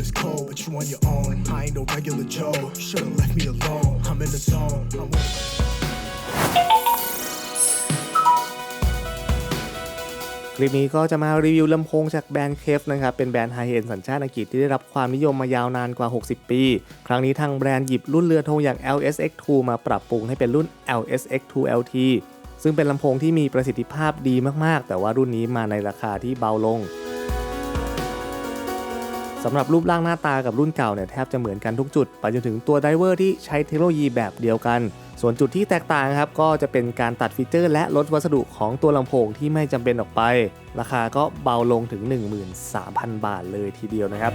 it's cold, but you on your own. I ain't no regular Joe. Should've left me alone. I'm in the zone. I'm with คลิปนี้ก็จะมารีวิวลำโพงจากแบรนด์เคฟนะครับ เป็นแบรนด์ไฮเอ็นสัญชาติอังกฤษที่ได้รับความนิยมมายาวนานกว่า 60 ปี ครั้งนี้ทางแบรนด์หยิบรุ่นเรือธงอย่าง LSX2 มาปรับปรุงให้เป็นรุ่น LSX2 LT ซึ่งเป็นลำโพงที่มีประสิทธิภาพดีมาก ๆ แต่ว่ารุ่นนี้มาในราคาที่เบาลง สำหรับรูปร่างหน้าตากับรุ่นเก่าเนี่ยแทบจะเหมือนกันทุกจุด ไปจนถึงตัวไดเวอร์ที่ใช้เทคโนโลยีแบบเดียวกัน ส่วนจุดที่แตกต่างครับก็จะเป็นการตัดฟีเจอร์ และลดวัสดุของตัวลำโพงที่ไม่จำเป็นออกไป ราคาก็เบาลงถึง 13,000 บาทเลยทีเดียวนะครับ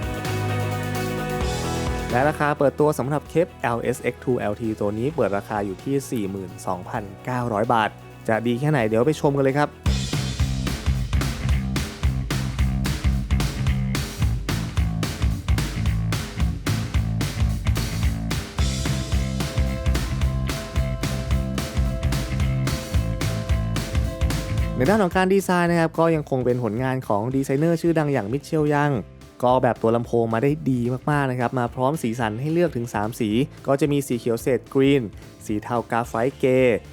และราคาเปิดตัวสำหรับเคป LSX2 LT ตัวนี้เปิดราคาอยู่ที่ 42,900 บาท จะดีแค่ไหนเดี๋ยวไปชมกันเลยครับ ด้านของการดีไซน์นะครับก็ยังคงเป็นผลงานของดีไซเนอร์ชื่อดังอย่างมิเชลยังก็ออกแบบตัวลำโพงมาได้ดีมากๆนะครับ มาพร้อมสีสันให้เลือกถึง 3 สี ก็จะมีสีเขียวเศษกรีน สีเทากาไฟเก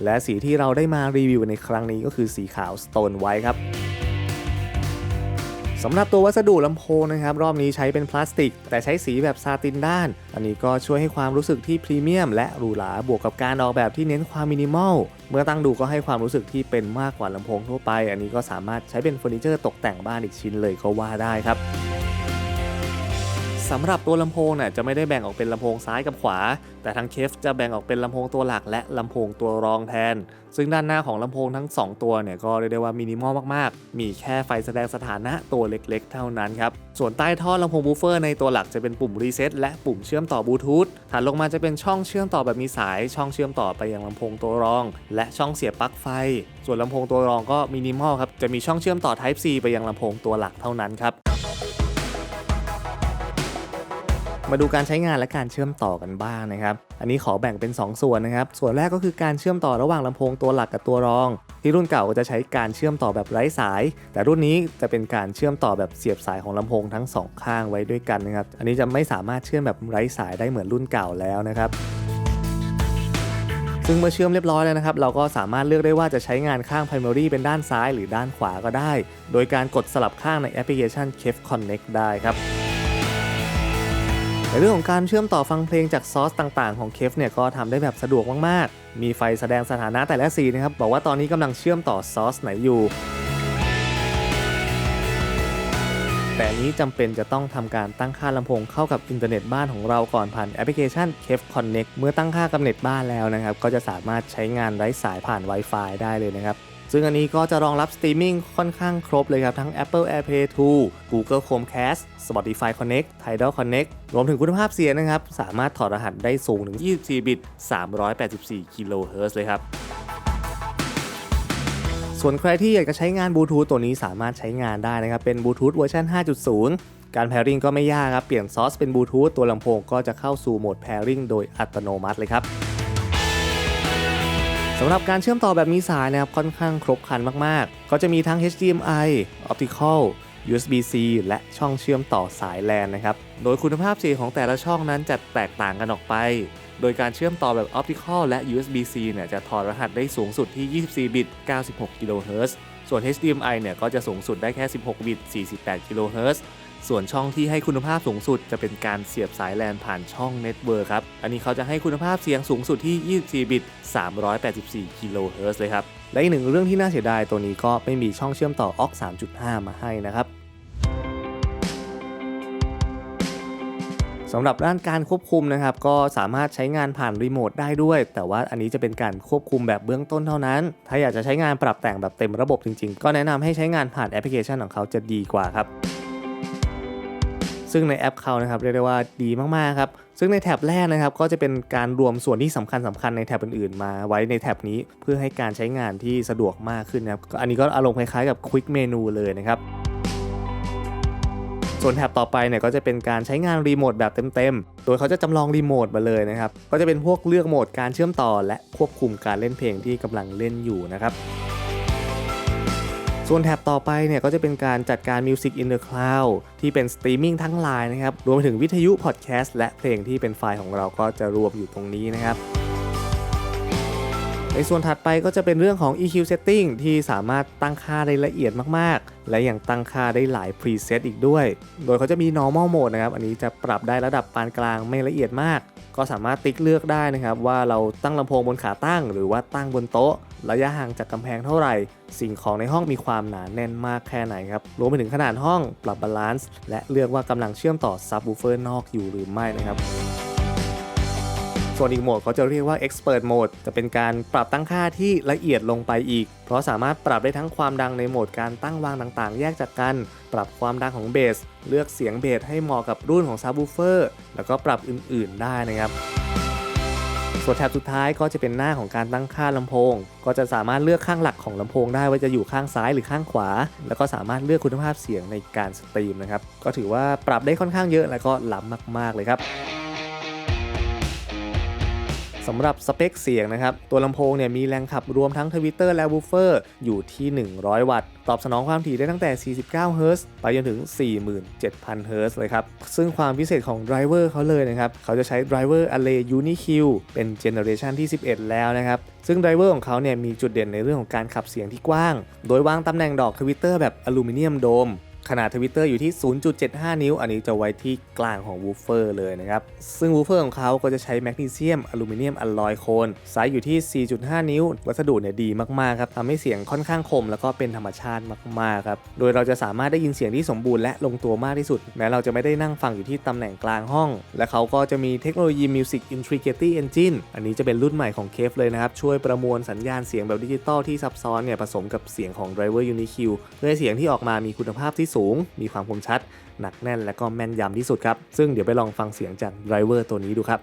และสีที่เราได้มารีวิวในครั้งนี้ก็คือสีขาวสโตนไว้ครับ สำหรับตัววัสดุลำโพงนะครับ รอบนี้ใช้เป็นพลาสติก แต่ใช้สีแบบซาตินด้าน อันนี้ก็ช่วยให้ความรู้สึกที่พรีเมียมและหรูหราบวกกับการออกแบบที่เน้นความมินิมอลเมื่อตั้งดูก็ให้ความรู้สึกที่เป็นมากกว่าลำโพงทั่วไป อันนี้ก็สามารถใช้เป็นเฟอร์นิเจอร์ตกแต่งบ้านอีกชิ้นเลยก็ว่าได้ครับ สำหรับตัวลำโพงน่ะจะไม่ได้แบ่งออกเป็นลำโพงซ้ายกับขวา แต่ทางเคฟจะแบ่งออกเป็นลำโพงตัวหลักและลำโพงตัวรองแทน ซึ่งด้านหน้าของลำโพงทั้ง 2 ตัวเนี่ยก็เรียกได้ว่ามินิมอลมากๆ มีแค่ไฟแสดงสถานะตัวเล็กๆ เท่านั้นครับ ส่วนใต้ท่อลำโพงบูฟเฟอร์ในตัวหลักจะเป็นปุ่มรีเซ็ตและปุ่มเชื่อมต่อบลูทูธถัดลงมาจะเป็นช่องเชื่อมต่อแบบมีสาย ช่องเชื่อมต่อไปยังลำโพงตัวรอง และช่องเสียบปลั๊กไฟ ส่วนลำโพงตัวรองก็มินิมอลครับจะมีช่องเชื่อมต่อ Type C ไปยังลำโพงตัวหลักเท่านั้นครับ มาดูการใช้งานและการเชื่อมต่อกันบ้างนะครับ อันนี้ขอแบ่งเป็น 2 ส่วนนะครับ ส่วนแรกก็คือการเชื่อมต่อระหว่างลำโพงตัวหลักกับตัวรอง ที่รุ่นเก่าก็จะใช้การเชื่อมต่อแบบไร้สาย แต่รุ่นนี้จะเป็นการเชื่อมต่อแบบเสียบสายของลำโพงทั้งสองข้างไว้ด้วยกันนะครับ อันนี้จะไม่สามารถเชื่อมแบบไร้สายได้เหมือนรุ่นเก่าแล้วนะครับซึ่งเมื่อเชื่อมเรียบร้อยแล้วนะครับ เราก็สามารถเลือกได้ว่าจะใช้งานข้าง primary เป็นด้านซ้ายหรือด้านขวาก็ได้ โดยการกดสลับข้างในแอปพลิเคชัน Kef Connect ได้ครับ ในเรื่องของการเชื่อมต่อฟังเพลงจากซอสต่างๆ ของเคฟเนี่ยก็ทำได้แบบสะดวกมากๆ มีไฟแสดงสถานะแต่ละสีนะครับ บอกว่าตอนนี้กำลังเชื่อมต่อซอสไหนอยู่ แต่นี้จำเป็นจะต้องทำการตั้งค่าลำโพงเข้ากับอินเทอร์เน็ตบ้านของเราก่อนผ่านแอปพลิเคชัน k e f Connect เมื่อตั้งค่ากับเน็ตบ้านแล้วนะครับ ก็จะสามารถใช้งานไร้สายผ่าน Wi-Fi ได้เลยนะครับ ซึ่งอันนี้ก็จะรองรับสตรีมมิ่งค่อนข้างครบเลยครับทั้ง Apple AirPlay 2 Google Chromecast Spotify Connect Tidal Connect รวมถึงคุณภาพเสียงนะครับ สามารถถอดรหัสได้สูงถึง 24 บิต 384 กิโลเฮิรตซ์เลยครับส่วนใครที่อยากจะใช้งานบลูทูธตัวนี้สามารถใช้งานได้นะครับ เป็นบลูทูธเวอร์ชัน5.0 การ pairing ก็ไม่ยากครับ เปลี่ยนซอสเป็นบลูทูธตัวลำโพงก็จะเข้าสู่โหมด pairing โดยอัตโนมัติเลยครับำหรับการเชื่อมต่อแบบมีสายนะครับค่อนข้างครบครันมากๆ ก็จะมีทั้ง HDMI Optical USB-C และช่องเชื่อมต่อสาย LAN นะครับ โดยคุณภาพเสียงของแต่ละช่องนั้นจะแตกต่างกันออกไป โดยการเชื่อมต่อแบบ Optical และ USB-C เนี่ยจะถอดรหัสได้สูงสุดที่ 24 บิต 96 กิโลเฮิรตซ์ ส่วน HDMI เนี่ยก็จะสูงสุดได้แค่ 16 บิต 48 กิโลเฮิรตซ์ ส่วนช่องที่ให้คุณภาพสูงสุดจะเป็นการเสียบสายแลนผ่านช่องเน็ตเวิร์ครับ อันนี้เขาจะให้คุณภาพเสียงสูงสุดที่ 24 บิต 384 กิโลเฮิรตซ์เลยครับ และอีกหนึ่งเรื่องที่น่าเสียดายตัวนี้ก็ไม่มีช่องเชื่อมต่อ AUX 3.5 มาให้นะครับสำหรับด้านการควบคุมนะครับก็สามารถใช้งานผ่านรีโมทได้ด้วย แต่ว่าอันนี้จะเป็นการควบคุมแบบเบื้องต้นเท่านั้น ถ้าอยากจะใช้งานปรับแต่งแบบเต็มระบบจริงๆ ก็แนะนำให้ใช้งานผ่านแอปพลิเคชันของเขาจะดีกว่าครับ ซึ่งในแอปเขานะครับเรียกได้ว่าดีมากๆครับซึ่งในแท็บแรกนะครับก็จะเป็นการรวมส่วนที่สำคัญสคัญๆในแท็บอื่นๆ มาไว้ในแท็บนี้เพื่อให้การใช้งานที่สะดวกมากขึ้นนะครับอันนี้ก็อารมณ์คล้ายๆกับ Quick Menu เลยนะครับส่วนแท็บต่อไปเนี่ยก็จะเป็นการใช้งานรีโมทแบบเต็มๆ โดยเขาจะจำลองรีโมทมาเลยนะครับ ก็จะเป็นพวกเลือกโหมดการเชื่อมต่อและควบคุมการเล่นเพลงที่กำลังเล่นอยู่นะครับ ส่วนแท็บต่อไปเนี่ยก็จะเป็นการจัดการ Music in the Cloud ที่เป็นสตรีมมิ่งทั้งไลน์นะครับ รวมไปถึงวิทยุพอดแคสต์และเพลงที่เป็นไฟล์ของเราก็จะรวมอยู่ตรงนี้นะครับ ในส่วนถัดไปก็จะเป็นเรื่องของ EQ setting ที่สามารถตั้งค่าได้ละเอียดมากๆ และยังตั้งค่าได้หลาย preset อีกด้วย โดยเขาจะมี normal mode นะครับ อันนี้จะปรับได้ระดับปานกลางไม่ละเอียดมาก ก็สามารถติ๊กเลือกได้นะครับ ว่าเราตั้งลำโพงบนขาตั้ง หรือว่าตั้งบนโต๊ะ ระยะห่างจากกำแพงเท่าไหร่ สิ่งของในห้องมีความหนาแน่นมากแค่ไหนครับรวมไปถึงขนาดห้องปรับบาลานซ์และเลือกว่ากำลังเชื่อมต่อซับวูเฟอร์นอกอยู่หรือไม่นะครับ ส่วนอีกโหมดเขาจะเรียกว่า Expert Mode จะเป็นการปรับตั้งค่าที่ละเอียดลงไปอีก เพราะสามารถปรับได้ทั้งความดังในโหมดการตั้งวางต่างๆ แยกจากกัน ปรับความดังของเบส เลือกเสียงเบสให้เหมาะกับรุ่นของซับ w ูเฟอร์ แล้วก็ปรับอื่นๆ ได้นะครับ ส่วนแท็บสุดท้ายก็จะเป็นหน้าของการตั้งค่าลำโพง ก็จะสามารถเลือกข้างหลักของลำโพงได้ว่าจะอยู่ข้างซ้ายหรือข้างขวา แล้วก็สามารถเลือกคุณภาพเสียงในการสตรีมนะครับ ก็ถือว่าปรับได้ค่อนข้างเยอะและก็ล้ำมาก ๆ เลยครับ สำหรับสเปคเสียงนะครับตัวลำโพงเนี่ยมีแรงขับรวมทั้งทวิตเตอร์และวูฟเฟอร์อยู่ที่ 100 วัตต์ ตอบสนองความถี่ได้ตั้งแต่ 49 เฮิรตซ์ไปจนถึง 47,000 เฮิรตซ์เลยครับ ซึ่งความพิเศษของไดรเวอร์เขาเลยนะครับ เขาจะใช้ไดรเวอร์ Array UniQ เป็นเจเนอเรชันที่ 11 แล้วนะครับ ซึ่งไดรเวอร์ของเขาเนี่ยมีจุดเด่นในเรื่องของการขับเสียงที่กว้าง โดยวางตำแหน่งดอกทวิตเตอร์แบบอลูมิเนียมโดม ขนาดทวิตเตอร์อยู่ที่ 0.75 นิ้ว อันนี้จะไว้ที่กลางของวูฟเฟอร์เลยนะครับ ซึ่งวูฟเฟอร์ของเขาก็จะใช้แมกนีเซียมอลูมิเนียมอลลอยโคนไซส์อยู่ที่ 4.5 นิ้ว วัสดุเนี่ยดีมากๆครับทำให้เสียงค่อนข้างคม แล้วก็เป็นธรรมชาติมากๆครับ โดยเราจะสามารถได้ยินเสียงที่สมบูรณ์และลงตัวมากที่สุด แม้เราจะไม่ได้นั่งฟังอยู่ที่ตำแหน่งกลางห้อง และเขาก็จะมีเทคโนโลยี Music Integrity Engine อันนี้จะเป็นรุ่นใหม่ของเคฟเลยนะครับช่วยประมวลสัญญาณเสียงแบบดิจิตอลที่ซับซ้อนเนี่ยผสมกับเสียงของ Driver UniQ เพื่อให้เสียงที่ออกมามีคุณภาพที่สูง มีความคมชัด หนักแน่นและก็แม่นยำที่สุดครับ ซึ่งเดี๋ยวไปลองฟังเสียงจากไดรเวอร์ตัวนี้ดูครับ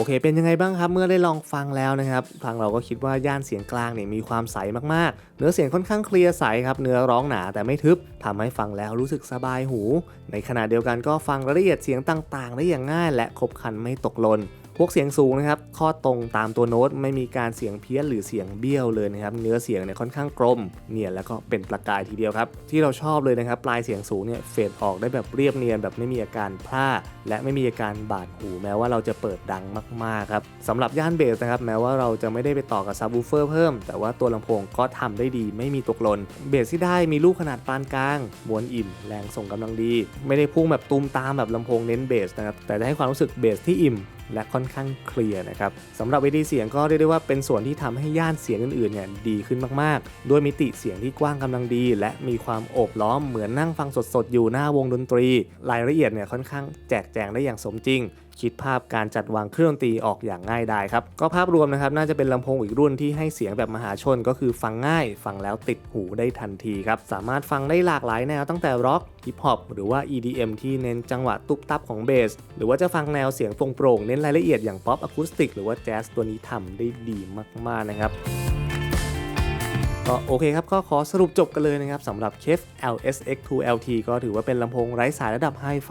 อเค เป็นยังไงบ้างครับเมื่อได้ลองฟังแล้วนะครับ ทางเราก็คิดว่าย่านเสียงกลางเนี่ยมีความใสมากๆ เนื้อเสียงค่อนข้างเคลียร์ใสครับ เนื้อร้องหนาแต่ไม่ทึบทำให้ฟังแล้วรู้สึกสบายหู ในขณะเดียวกันก็ฟังรายละเอียดเสียงต่างๆ ได้อย่างง่าย และครบคันไม่ตกหล่น พวกเสียงสูงนะครับ ข้อตรงตามตัวโน้ตไม่มีการเสียงเพี้ยนหรือเสียงเบี้ยวเลยนะครับ เนื้อเสียงเนี่ยค่อนข้างกลมเนียนแล้วก็เป็นประกายทีเดียวครับ ที่เราชอบเลยนะครับ ปลายเสียงสูงเนี่ยเฟดออกได้แบบเรียบเนียนแบบไม่มีอาการพร่าและไม่มีอาการบาดหูแม้ว่าเราจะเปิดดังมากๆครับสำหรับย่านเบสนะครับแม้ว่าเราจะไม่ได้ไปต่อกับซับวูเฟอร์เพิ่ม แต่ว่าตัวลำโพงก็ทำได้ดี ไม่มีตกหล่นเบสที่ได้มีลูกขนาดปานกลางมวลอิ่มแรงส่งกำลังดี ไม่ได้พุ่งแบบตูมตามแบบลำโพงเน้นเบสนะครับแต่จะให้ความรู้สึกเบสที่อิ่ม และค่อนข้างเคลียร์นะครับสำหรับเวทีเสียงก็เรียกได้ว่าเป็นส่วนที่ทำให้ย่านเสียงอื่นๆเนี่ยดีขึ้นมากๆ ด้วยมิติเสียงที่กว้างกำลังดี และมีความโอบล้อมเหมือนนั่งฟังสดๆ อยู่หน้าวงดนตรี รายละเอียดเนี่ยค่อนข้างแจกแจงได้อย่างสมจริง คิดภาพการจัดวางเครื่องดนตรีออกอย่างง่ายไดายครับ ก็ภาพรวมนะครับน่าจะเป็นลำโพงอีกรุ่นที่ให้เสียงแบบมหาชนก็คือฟังง่าย ฟังแล้วติดหูได้ทันทีครับสามารถฟังได้หลากหลายแนวตั้งแต่ร็อกฮิปฮอปหรือว่า EDM ที่เน้นจังหวะตุ๊บตับของเบสหรือว่าจะฟังแนวเสียงโปร่งๆเน้นรายละเอียดอย่างป๊อปอะคูสติกหรือว่าแจ๊สตัวนี้ทำได้ดีมาก ๆ นะครับก็โอเคครับ ก็ขอสรุปจบกันเลยนะครับสำหรับเคฟ LSX2 LT ก็ถือว่าเป็นลำโพงไร้สายระดับไฮไฟ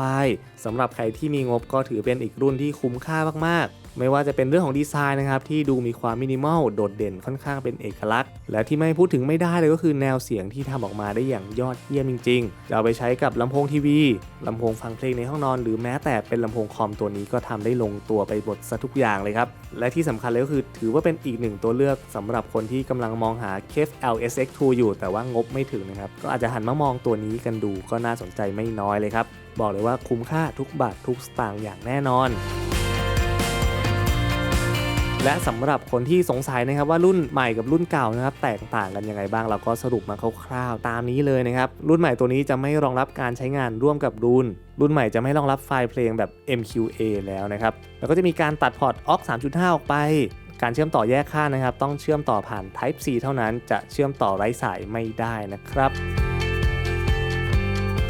สำหรับใครที่มีงบก็ถือเป็นอีกรุ่นที่คุ้มค่ามาก ไม่ว่าจะเป็นเรื่องของดีไซน์นะครับที่ดูมีความมินิมอลโดดเด่นค่อนข้างเป็นเอกลักษณ์ และที่ไม่พูดถึงไม่ได้เลยก็คือแนวเสียงที่ทำออกมาได้อย่างยอดเยี่ยมจริงๆจะเอาไปใช้กับลำโพงทีวีลำโพงฟังเพลงในห้องนอน หรือแม้แต่เป็นลำโพงคอมตัวนี้ก็ทำได้ลงตัวไปหมดซะทุกอย่างเลยครับและที่สำคัญเลยก็คือถือว่าเป็นอีกหนึ่งตัวเลือกสำหรับคนที่กำลังมองหา KEF LSX2 อยู่ แต่ว่างบไม่ถึงนะครับก็อาจจะหันมามองตัวนี้กันดูก็น่าสนใจไม่น้อยเลยครับบอกเลยว่าคุ้มค่าทุกบาททุกสตางค์อย่างแน่นอน และสำหรับคนที่สงสัยนะครับว่ารุ่นใหม่กับรุ่นเก่านะครับแตกต่างกันยังไงบ้างเราก็สรุปมาคร่าวๆตามนี้เลยนะครับรุ่นใหม่ตัวนี้จะไม่รองรับการใช้งานร่วมกับรุ่น รุ่นใหม่จะไม่รองรับไฟล์เพลงแบบ MQA แล้วนะครับแล้วก็จะมีการตัดพอร์ต AUX 3.5 ออกไป การเชื่อมต่อแยกข้านะครับ ต้องเชื่อมต่อผ่าน Type C เท่านั้นจะเชื่อมต่อไร้สายไม่ได้นะครับ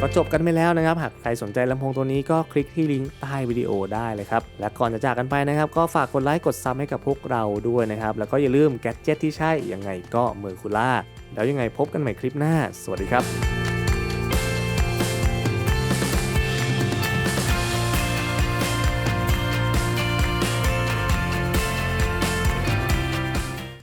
ก็จบกันไปแล้วนะครับ หากใครสนใจลำโพงตัวนี้ก็คลิกที่ลิงก์ใต้วิดีโอได้เลยครับ และก่อนจะจากกันไปนะครับ ก็ฝากกดไลค์กดซับให้กับพวกเราด้วยนะครับ แล้วก็อย่าลืมแกดเจ็ตที่ใช่ยังไงก็เมอร์คูล่าแล้วยังไงพบกันใหม่คลิปหน้า สวัสดีครับ